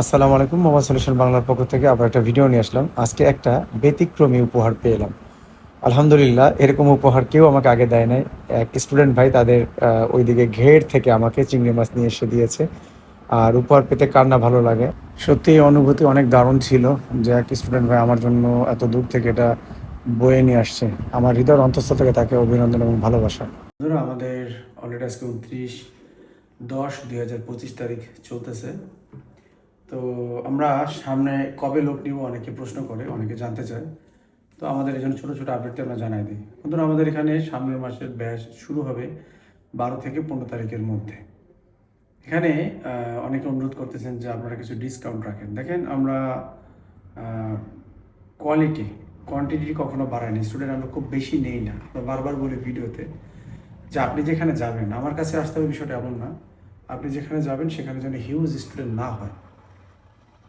আসসালামু আলাইকুম, mobile solution বাংলার পক্ষ থেকে আবার একটা ভিডিও নিয়ে আসলাম। আজকে একটা ব্যতিক্রমী উপহার পেয়ে এলাম আলহামদুলিল্লাহ, এরকম উপহার কেউ আমাকে আগে দেয় নাই। এক স্টুডেন্ট ভাই তাদের ওইদিকে ঘের থেকে আমাকে চিংড়ি মাছ নিয়ে এসে দিয়েছে। আর উপহার পেতে কার না ভালো লাগে? সত্যি অনুভূতি অনেক দারুণ ছিল। যে এক স্টুডেন্ট ভাই আমার জন্য এত দূর থেকে এটা বয়ে নিয়ে আসছে। আমার হৃদয়ের অন্তঃস্থল থেকে তাকে অভিনন্দন এবং ভালোবাসা। আমাদের অলরেডি আজকে উনত্রিশ দশ দুই হাজার পঁচিশ তারিখ চলতেছে। তো আমরা সামনে কবে লোক নিব অনেকে প্রশ্ন করে, অনেকে জানতে চায়। তো আমাদের জন্য ছোটো ছোটো আপডেটটি আমরা জানাই দিই। বন্ধুরা, আমাদের এখানে সামনের মাসের ব্যাচ শুরু হবে বারো থেকে পনেরো তারিখের মধ্যে। এখানে অনেকে অনুরোধ করতেছেন যে আপনারা কিছু ডিসকাউন্ট রাখেন। দেখেন, আমরা কোয়ালিটি কোয়ান্টিটি কখনো বাড়াইনি স্টুডেন্ট আমরা খুব বেশি নেই না। আমরা বারবার বলি ভিডিওতে যে আপনি যেখানে যাবেন, আমার কাছে আসতে হবে বিষয়টা এমন না। আপনি যেখানে যাবেন, সেখানে যেন হিউজ স্টুডেন্ট না হয়।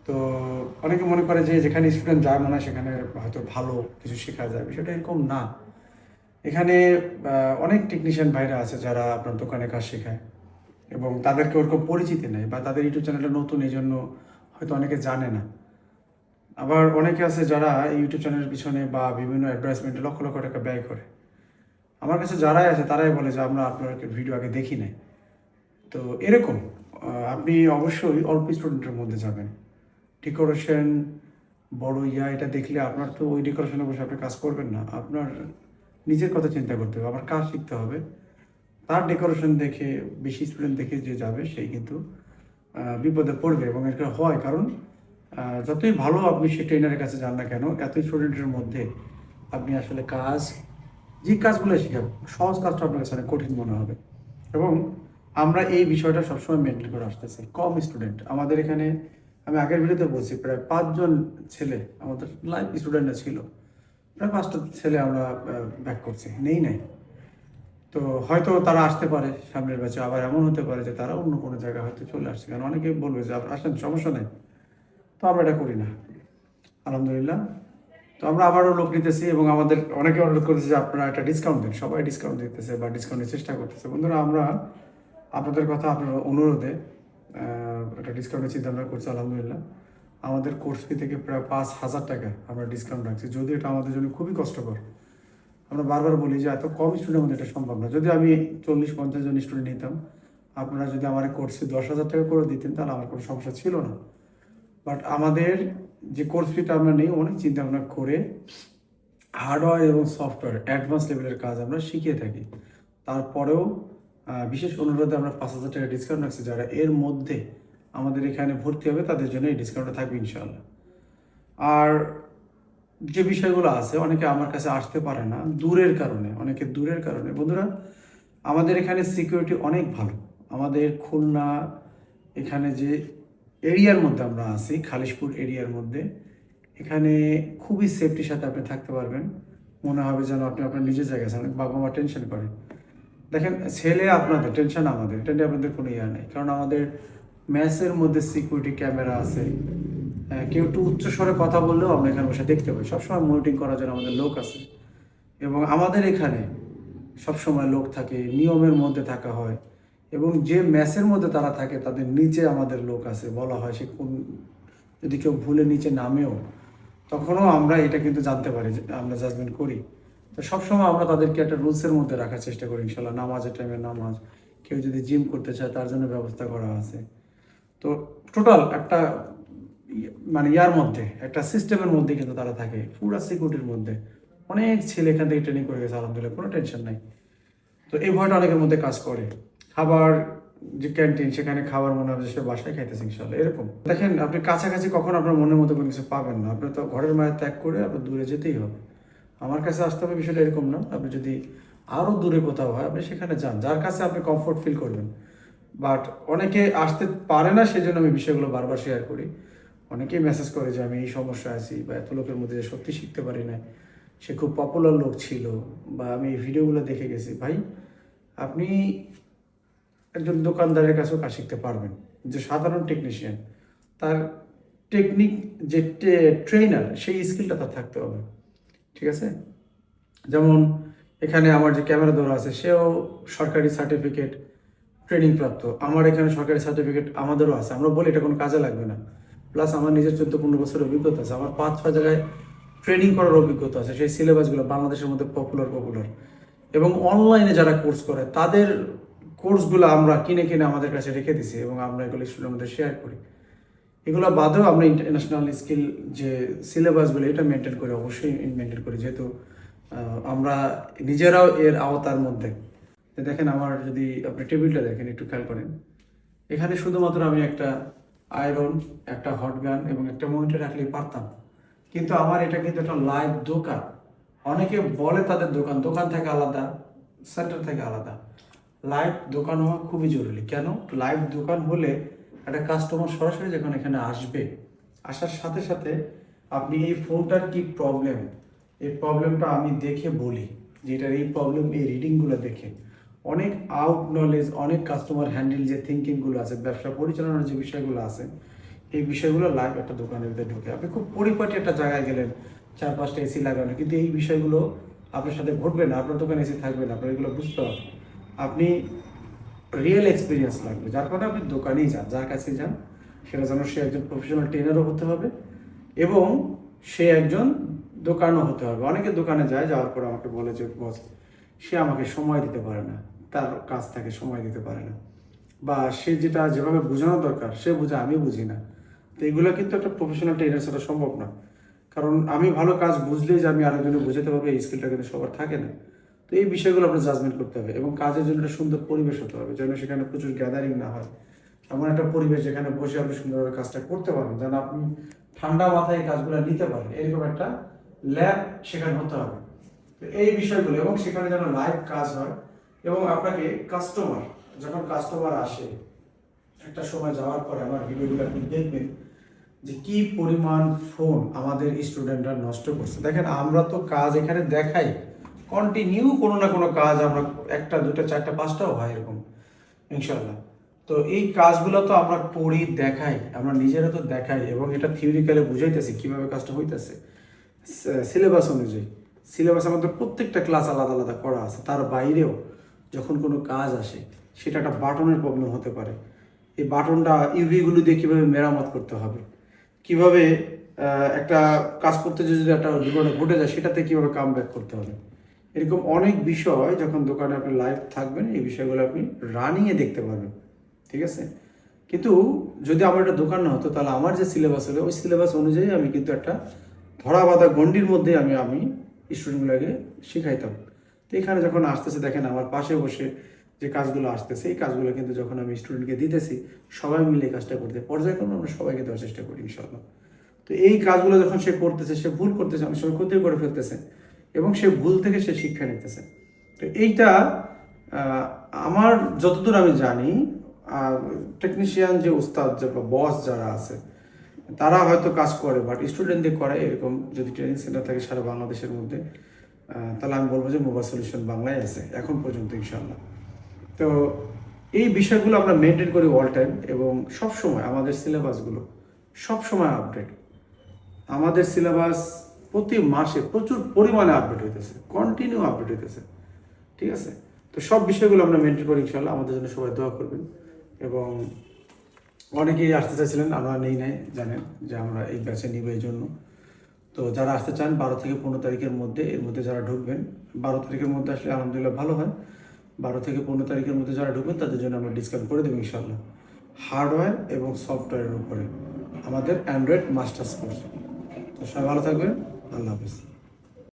তো অনেকে মনে করে যে যেখানে স্টুডেন্ট যায় মনে হয় সেখানে হয়তো ভালো কিছু শেখা যায়। বিষয়টা এরকম না। এখানে অনেক টেকনিশিয়ান ভাইরা আছে যারা আপনার দোকানে কাজ শেখায় এবং তাদেরকে ওরকম পরিচিতি নেই বা তাদের ইউটিউব চ্যানেলটা নতুন এই জন্য হয়তো অনেকে জানে না। আবার অনেকে আছে যারা ইউটিউব চ্যানেলের পিছনে বা বিভিন্ন অ্যাডভার্টাইজমেন্টে লক্ষ লক্ষ টাকা ব্যয় করে। আমার কাছে যারাই আছে তারাই বলে যে আমরা আপনার ভিডিও আগে দেখি নাই। তো এরকম আপনি অবশ্যই অল্প স্টুডেন্টের মধ্যে যাবেন। ডেকোরেশন বড় ইয়া, এটা দেখলে আপনার তো ওই ডেকোরেশনে বসে আপনি কাজ করবেন না। আপনার নিজের কথা চিন্তা করতে হবে, আবার কাজ শিখতে হবে। তার ডেকোরেশন দেখে, বেশি স্টুডেন্ট দেখে যে যাবে, সেই কিন্তু বিপদে পড়বে এবং এটা হয়। কারণ যতই ভালো আপনি সে ট্রেনারের কাছে যান না কেন এত স্টুডেন্টের মধ্যে আপনি আসলে কাজ, যে কাজগুলো শেখাবেন, সহজ কাজটা আপনার কাছে কঠিন মনে হবে। এবং আমরা এই বিষয়টা সবসময় মেনটেন করে আসতেছি। কম স্টুডেন্ট আমাদের এখানে আমি আগের ভিডিওতে বলছি, প্রায় পাঁচজন ছেলে, আমাদের লাইফ স্টুডেন্টরা ছিল, প্রায় পাঁচটা ছেলে আমরা ব্যাক করছি, নেই নাই। তো হয়তো তারা আসতে পারে সামনের ব্যাচে আবার এমন হতে পারে যে তারা অন্য কোনো জায়গায় হয়তো চলে আসছে, কারণ অনেকে বলবে যে আসেন, সমস্যা নেই। তো আমরা এটা করি না। আলহামদুলিল্লাহ। তো আমরা আবারও লোক নিতেছি এবং আমাদের অনেকে অনুরোধ করতেছে যে, আপনারা একটা ডিসকাউন্ট দিন। সবাই ডিসকাউন্ট দিতেছে বা ডিসকাউন্টের চেষ্টা করতেছে। বন্ধুরা, আমরা আপনাদের কথা আপনার অনুরোধে একটা ডিসকাউন্টের চিন্তা ভাবনা করছি, আলহামদুলিল্লাহ। আমাদের কোর্স ফি থেকে প্রায় পাঁচ হাজার টাকা আমরা ডিসকাউন্ট রাখছি। যদিও এটা আমাদের জন্য খুবই কষ্টকর, আমরা বারবার বলি যে এত কম স্টুডেন্ট মধ্যে এটা সম্ভব না। যদি আমি চল্লিশ, পঞ্চাশ জন স্টুডেন্ট নিতাম, আপনারা যদি আমার কোর্সে দশ হাজার টাকা করে দিতেন, তাহলে আমার কোনো সমস্যা ছিল না। বাট আমাদের যে কোর্স ফিটা আমরা নেই, অনেক চিন্তা ভাবনা করে হার্ডওয়্যার এবং সফটওয়্যার অ্যাডভান্স লেভেলের কাজ আমরা শিখিয়ে থাকি। তারপরেও বিশেষ অনুরোধে আমরা পাঁচ হাজার টাকা ডিসকাউন্ট রাখছি। যারা এর মধ্যে আমাদের এখানে ভর্তি হবে, তাদের জন্য এই ডিসকাউন্টটা থাকবে ইনশাল্লাহ আর যে বিষয়গুলো আছে, অনেকে আমার কাছে আসতে পারে না, দূরের কারণে, অনেকে দূরের কারণে। বন্ধুরা, আমাদের এখানে সিকিউরিটি অনেক ভালো। আমাদের খুলনা এখানে যে এরিয়ার মধ্যে আমরা আছি, খালিশপুর এরিয়ার মধ্যে, এখানে খুবই সেফটির সাথে আপনি থাকতে পারবেন। মনে হবে যেন আপনি আপনার নিজের জায়গায় আছেন বাবা মা টেনশন করে। দেখেন, ছেলে আপনাদের টেনশন আমাদের, এটা আপনাদের কোনো ইয়া নেই। কারণ আমাদের ম্যাচের মধ্যে সিকিউরিটি ক্যামেরা আছে। কেউ একটু উচ্চ স্বরে কথা বললেও আমরা এখানে বসে দেখতে পাই। সবসময় মনিটরিং করার জন্য আমাদের লোক আছে। এবং আমাদের এখানে সবসময় লোক থাকে, নিয়মের মধ্যে থাকা হয়। এবং যে ম্যাচের মধ্যে তারা থাকে, তাদের নিচে আমাদের লোক আছে বলা হয়। সে কোন, যদি কেউ ভুলে নিচে নামেও, তখনও আমরা এটা কিন্তু জানতে পারি আমরা জাজমেন্ট করি। তো সবসময় আমরা তাদেরকে একটা রুলসের মধ্যে রাখার চেষ্টা করি ইনশাল্লাহ নামাজের টাইমে নামাজ। কেউ যদি জিম করতে চায়, তার জন্য ব্যবস্থা করা আছে। তো টোটাল একটা ই- মানে ইয়ার মধ্যে, একটা সিস্টেমের মধ্যে কিন্তু তারা থাকে, পুরো সিকিউরিটির মধ্যে। অনেক ছেলে এখান থেকে ট্রেনিং করে গেছে, আলহামদুলিল্লাহ, কোনো টেনশন নাই। তো এই ভয়টা অনেকের মধ্যে কাজ করে। খাবার, যে ক্যান্টিন সেখানে খাবার মনে হবে সে বাসায় খাইতেছে ইনশাল্লাহ এরকম। দেখেন, আপনি কাছাকাছি কখন আপনার মনের মতো কোনো কিছু পাবেন না। আপনি তো ঘরের মায়ের ত্যাগ করে আপনার দূরে যেতেই হবে। আমার কাছে আসতে হবে বিষয়টা এরকম না। আপনি যদি আরও দূরে কোথাও হয়, আপনি সেখানে যান। যার কাছে আপনি কমফোর্ট ফিল করবেন। বাট অনেকে আসতে পারে না সেই জন্য আমি বিষয়গুলো বারবার শেয়ার করি। অনেকেই মেসেজ করে যে, আমি এই সমস্যায় আছি বা এত লোকের মধ্যে সত্যি শিখতে পারি না সে খুব পপুলার লোক ছিল বা আমি এই ভিডিওগুলো দেখে গেছি। ভাই, আপনি একজন দোকানদারের কাছেও কাজ শিখতে পারবেন। যে সাধারণ টেকনিশিয়ান তার টেকনিক যে ট্রেনার সেই স্কিলটা তার থাকতে হবে। ঠিক আছে? যেমন এখানে আমার যে ক্যামেরা ধরা আছে, সেও সরকারি সার্টিফিকেট ট্রেনিং প্রাপ্ত। আমার এখানে সরকারি সার্টিফিকেট আমাদেরও আছে। আমরা বলি এটা কোনো কাজে লাগবে না। প্লাস আমার নিজের চোদ্দ পনেরো বছরের অভিজ্ঞতা আছে। আমার পাঁচ ছয় জায়গায় ট্রেনিং করার অভিজ্ঞতা আছে। সেই সিলেবাসগুলো বাংলাদেশের মধ্যে পপুলার পপুলার এবং অনলাইনে যারা কোর্স করে, তাদের কোর্সগুলো আমরা কিনে কিনে আমাদের কাছে রেখে দিছি এবং আমরা এগুলো স্টুডেন্টের মধ্যে শেয়ার করি। এগুলো বাদেও আমরা ইন্টারন্যাশনাল স্কিল যে সিলেবাসগুলো এটা মেনটেন করি, অবশ্যই মেনটেন করি। যেহেতু আমরা নিজেরাও এর আওতার মধ্যে। দেখেন আমার যদি আপনি টেবিলটা দেখেন, একটু খেয়াল করেন। এখানে শুধুমাত্র আমি একটা আয়রন একটা হট গান এবং একটা মনিটর রাখলেই পারতাম। কিন্তু আমার এটা কিন্তু একটা লাইভ দোকান। অনেকে বলে তাদের দোকান দোকান থেকে আলাদা সেন্টার থেকে আলাদা। লাইভ দোকান হওয়া খুবই জরুরি। কেন? লাইভ দোকান হলে একটা কাস্টমার সরাসরি যখন এখানে আসবে, আসার সাথে সাথে আপনি এই ফোনটার কি প্রবলেম এই প্রবলেমটা আমি দেখে বলি যে এটার এই প্রবলেম এই রিডিংগুলো দেখে। অনেক আউট নলেজ অনেক কাস্টমার হ্যান্ডেল যে থিঙ্কিংগুলো আছে, ব্যবসা পরিচালনার যে বিষয়গুলো আছে, এই বিষয়গুলো লাইভ একটা দোকানের ভিতরে ঢুকে। আপনি খুব পরিপাটি একটা জায়গায় গেলেন চার পাঁচটা এসি লাগানো, কিন্তু এই বিষয়গুলো আপনার সাথে ঘটবে না, আপনার দোকানে এসি থাকবে না, আপনার এগুলো বুঝতে হবে। আপনি রিয়েল এক্সপিরিয়েন্স লাগবে। যার কারণে আপনি দোকানেই যান, যার কাছে যান, সেটা যেন সে একজন প্রফেশনাল ট্রেনারও হতে হবে এবং সে একজন দোকানও হতে হবে। অনেকে দোকানে যায়, যাওয়ার পর আমাকে বলে যে, বস, সে আমাকে সময় দিতে পারে না, তার কাজ থাকে সময় দিতে পারে না। বা সে যেটা যেভাবে বোঝানো দরকার, সে বোঝা আমি বুঝি না। তো এগুলো কিন্তু একটা প্রফেশনাল ট্রেনার ছাড়া সম্ভব না। কারণ আমি ভালো কাজ বুঝলেই যে আমি আরেকজনে বুঝাতে পারব, এই স্কিলটা কিন্তু সবার থাকে না। তো এই বিষয়গুলো আপনার জাজমেন্ট করতে হবে এবং কাজের জন্য একটা সুন্দর পরিবেশ হতে হবে, যেন সেখানে প্রচুর গ্যাদারিং না হয়। এমন একটা পরিবেশ যেখানে বসে আপনি সুন্দরভাবে কাজটা করতে পারবেন, যেন আপনি ঠান্ডা মাথায় এই কাজগুলো নিতে পারেন। এরকম একটা ল্যাব সেখানে হতে হবে। তো এই বিষয়গুলো, এবং সেখানে যেন লাইভ কাজ হয়, এবং আপনাকে কাস্টমার যখন কাস্টমার আসে, একটা সময় যাওয়ার পরে আমার ভিডিওগুলো আপনি দেখবেন যে কি পরিমাণ ফোন আমাদের স্টুডেন্টরা নষ্ট করছে। দেখেন, আমরা তো কাজ এখানে দেখাই। কন্টিনিউ কোনো না কোনো কাজ আমরা একটা, দুটা, চারটা, পাঁচটাও হয় এরকম ইনশাল্লাহ তো এই কাজগুলো তো আমরা করি, দেখাই, আমরা নিজেরা তো দেখাই এবং এটা থিওরিক্যালি বুঝাইতেছি, কীভাবে কাজটা হইতেছে। সিলেবাস অনুযায়ী। সিলেবাস আমাদের প্রত্যেকটা ক্লাস আলাদা আলাদা করা আছে, তার বাইরেও যখন কোনো কাজ আসে, সেটা একটা বাটনের প্রবলেম হতে পারে। এই বাটনটা ইউভিগুলো দিয়ে কীভাবে মেরামত করতে হবে? কীভাবে একটা কাজ করতে যদি একটা দুর্ঘটনা ঘটে যায়, সেটাতে কীভাবে কাম ব্যাক করতে হবে? এরকম অনেক বিষয় যখন দোকানে আপনি লাইভ থাকবেন, এই বিষয়গুলো আপনি রানিংয়ে দেখতে পারবেন, ঠিক আছে? কিন্তু যদি আমার একটা দোকান না হতো, তাহলে আমার যে সিলেবাস হবে ওই সিলেবাস অনুযায়ী আমি কিন্তু একটা ধরা বাঁধা গণ্ডির মধ্যে আমি আমি স্টুডেন্টগুলোকে শিখাইতাম। তো এখানে যখন আসতেছে, দেখেন আমার পাশে বসে যে কাজগুলো আসতেছে, এই কাজগুলো কিন্তু যখন আমি স্টুডেন্টকে দিতেছি, সবাই মিলে কাজটা করতে, পর্যায়ক্রমে আমরা সবাইকে দেওয়ার চেষ্টা করি ইনশাল্লাহ তো এই কাজগুলো যখন সে করতেছে, সে ভুল করতেছে, অনেক সময় ক্ষতিও করে ফেলতেছে। এবং সে ভুল থেকে সে শিক্ষা নিতেছে। তো এইটা আমার যতদূর আমি জানি টেকনিশিয়ান যে উস্তাদ, যে বস যারা আছে, তারা হয়তো কাজ করে বাট স্টুডেন্টদের করে এরকম যদি ট্রেনিং সেন্টার থাকে সারা বাংলাদেশের মধ্যে তাহলে আমি বলব যে মোবাইল সলিউশন বাংলায় আছে, এখন পর্যন্ত ইনশাল্লাহ তো এই বিষয়গুলো আমরা মেনটেন করি অল টাইম এবং সব সময় আমাদের সিলেবাসগুলো সব সময় আপডেট আমাদের সিলেবাস প্রতি মাসে প্রচুর পরিমাণে আপডেট হইতেছে কন্টিনিউ আপডেট হইতেছে। ঠিক আছে? তো সব বিষয়গুলো আমরা মেনটেন করি ইনশাল্লাহ আমাদের জন্য সবাই দোয়া করবেন। এবং অনেকেই আসতে চাইছিলেন, আমরা নেই নাই, জানেন যে আমরা এই ব্যাচে নিব এই জন্য। তো যারা আসতে চান, বারো থেকে পনেরো তারিখের মধ্যে, এর মধ্যে যারা ঢুকবেন, বারো তারিখের মধ্যে আসলে আলহামদুলিল্লাহ ভালো হয়। বারো থেকে পনেরো তারিখের মধ্যে যারা ঢুকবেন, তাদের জন্য আমরা ডিসকাউন্ট করে দেবো ইনশাল্লাহ হার্ডওয়্যার এবং সফটওয়্যারের উপরে, আমাদের অ্যান্ড্রয়েড মাস্টার্স কোর্স তো সবাই ভালো থাকবেন। আল্লাহ হাফিজ।